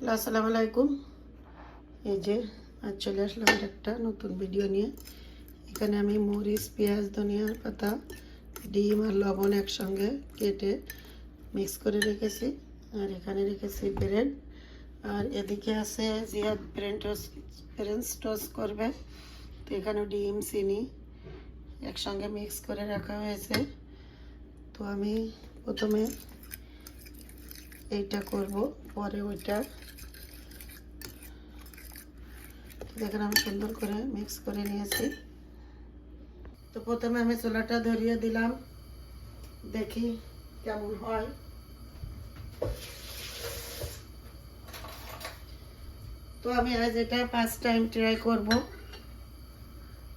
Hello, আসসালামু আলাইকুম। এই যে, আজ চলে আসলাম একটা নতুন ভিডিও নিয়ে। এখানে আমি মরিচ, পেঁয়াজ ধনিয়ার পাতা, ডিম আর লবণ একসঙ্গে কেটে মিক্স করে রেখেছি। আর এখানে রেখেছি ব্রেড আর এদিকে আছে Ziyad brain toast French toast করবে। তো এখানে ডিম, চিনি একসঙ্গে মিক্স করে রাখা হয়েছে। তো আমি প্রথমে এইটা করব, পরে ওইটা দেখেন আমি সুন্দর করে মিক্স করে নিয়েছি। তো প্রথমে আমি চুলাটা ধরিয়ে দিলাম। দেখি কেমন হয়। তো আমি আজ এটা ফার্স্ট টাইম ট্রাই করব।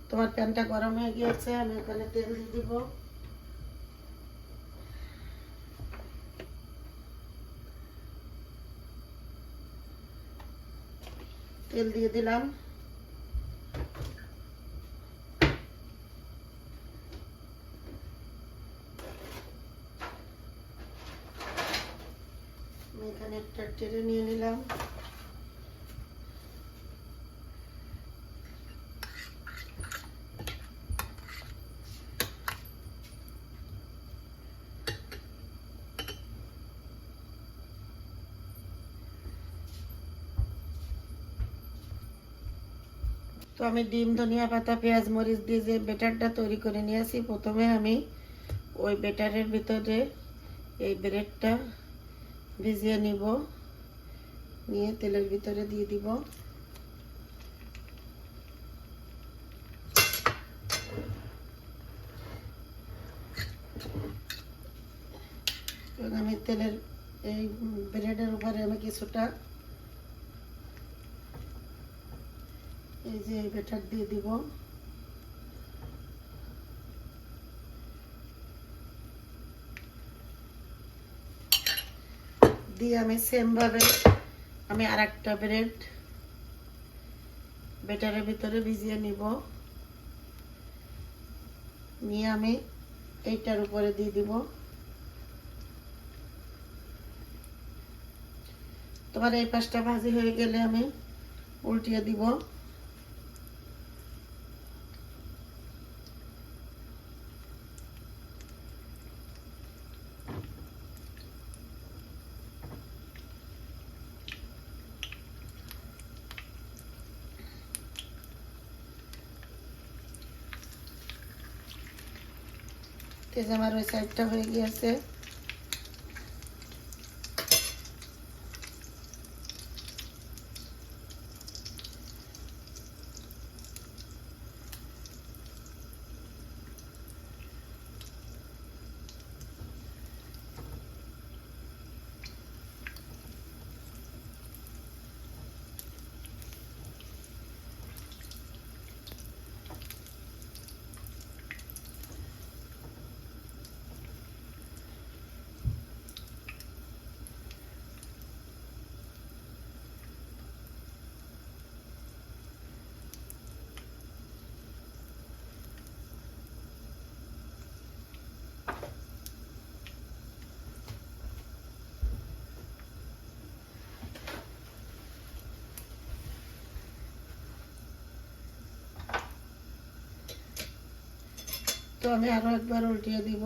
তোমার প্যানটা গরম হয়ে গিয়েছে, আমি এখানে তেল দিয়ে দিব। তেল দিয়ে দিলাম। এখানে একটা টেরে নিয়ে নিলাম। তো আমি ডিম, ধনিয়া পাতা, পেঁয়াজ, মরিচ দিয়ে যে বেটারটা তৈরি করে নিয়েছি প্রথমে আমি ওই বেটারের ভিতরে এই ব্রেডটা ভিজিয়ে নিব। নিয়ে তেলের ভিতরে দিয়ে দিব। আমি তেলের এই ব্রেডের উপরে আমি কিছুটা এই যে এই দিয়ে দিব। দিয়ে আমি সেমভাবে আমি আর একটা ব্রেড বেটারের ভিতরে ভিজিয়ে নিব। নিয়ে আমি এইটার উপরে দিয়ে দিব। তোমার এই পাশটা ভাজি হয়ে গেলে আমি উল্টিয়ে দিব। তেজ আমার ওই সাইডটা হয়ে গিয়েছে। তো আমি আরও একবার উল্টিয়ে দিব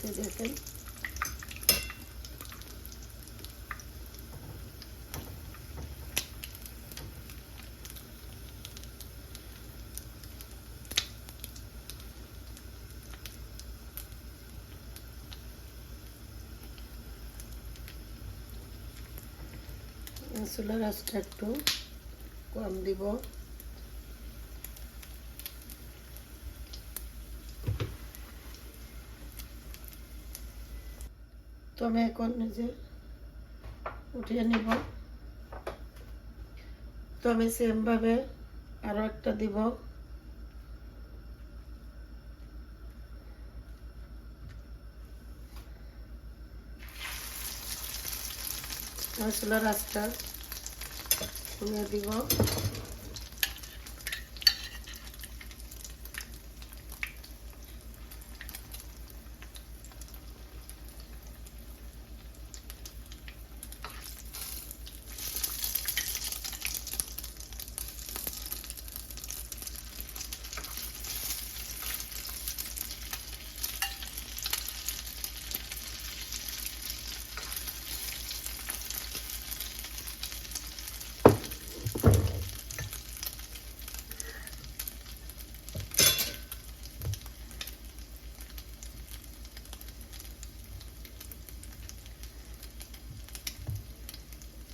এই দেখেন চুলার আঁচটা একটু কম দিব। তো আমি এখন যে উঠিয়ে নিব। তো আমি সেমভাবে আরও একটা দিব। মশলার আঁচটা দিব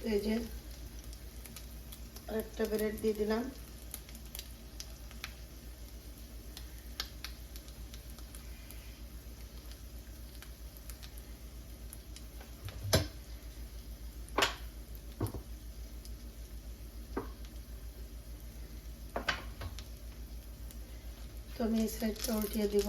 এই যে আরেকটা ব্রেড দিয়ে দিলাম তো আমি এই সাইডটা উল্টিয়ে দিব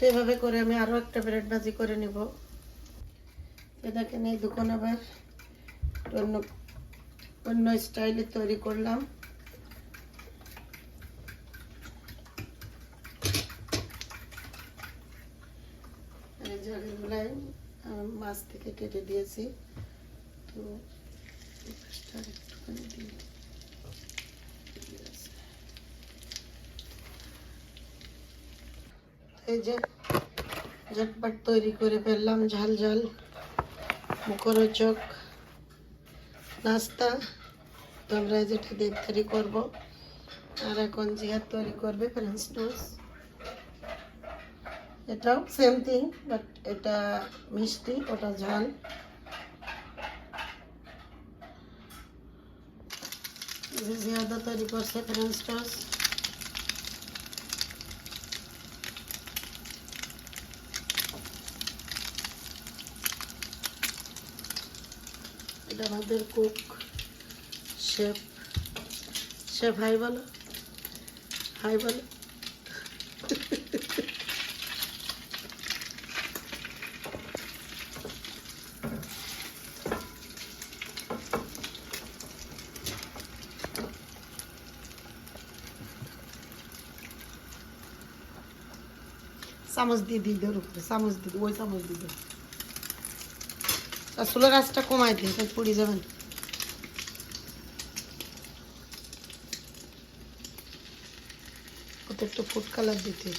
তো এভাবে করে আমি আরও একটা ব্রেড ভাজি করে নিব। এটাকে নিয়ে দোকান আবার অন্য অন্য স্টাইলে তৈরি করলাম। এই মাছ থেকে কেটে দিয়েছি। তো এই এই যে ঝটপট তৈরি করে ফেললাম, ঝাল ঝাল। মুখরোচক নাস্তা। তো আমরা যেটা দিয়ে তৈরি করব। আর এখন জিয়ার তৈরি করবে ফ্রেঞ্চ টোস্ট। এটাও সেম থিং বাট এটা মিষ্টি, ওটা ঝাল। জিয়াদা তৈরি করছে ফ্রেঞ্চ টোস্ট। এটা আমাদের কুক শেফ শেফ হাই বলো হাই বলো চামচ দিয়ে দিই দেওয়ার উপরে চামচ দিয়ে দিই, ওই চামচ দিয়ে দিই আর চুলের আঁচটা কমাই দিন পুড়ে যাবেন ওতে একটু ফুড কালার দিতে।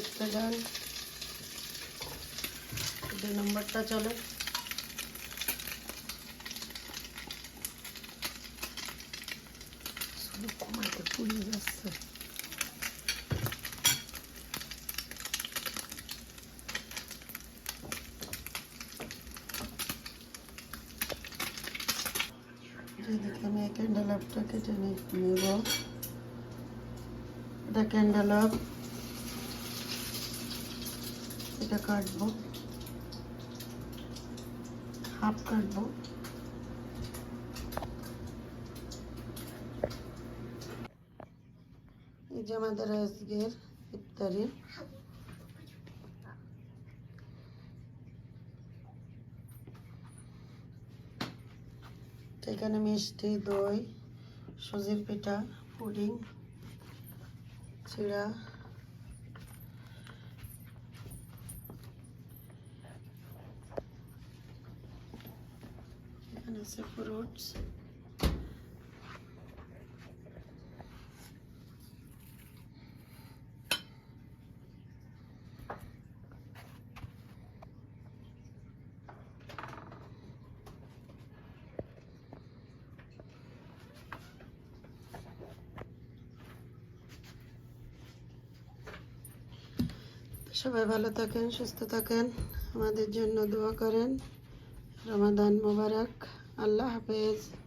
একটা ডান। দুই নম্বরটা চলে। যেদিকে আমি ক্যান্ডেল আপটা কেটে নেব এটা ক্যান্ডেল আপ এটা কাটবো হাফ কাটবো এই যে আমাদের আজকের ইফতারি তো এখানে মিষ্টি দই সুজির পিঠা পুডিং চিড়া। এখানে আছে ফ্রুটস সবাই ভালো থাকেন সুস্থ থাকেন। আমাদের জন্য দোয়া করেন। রমাদান মোবারক। আল্লাহ হাফেজ।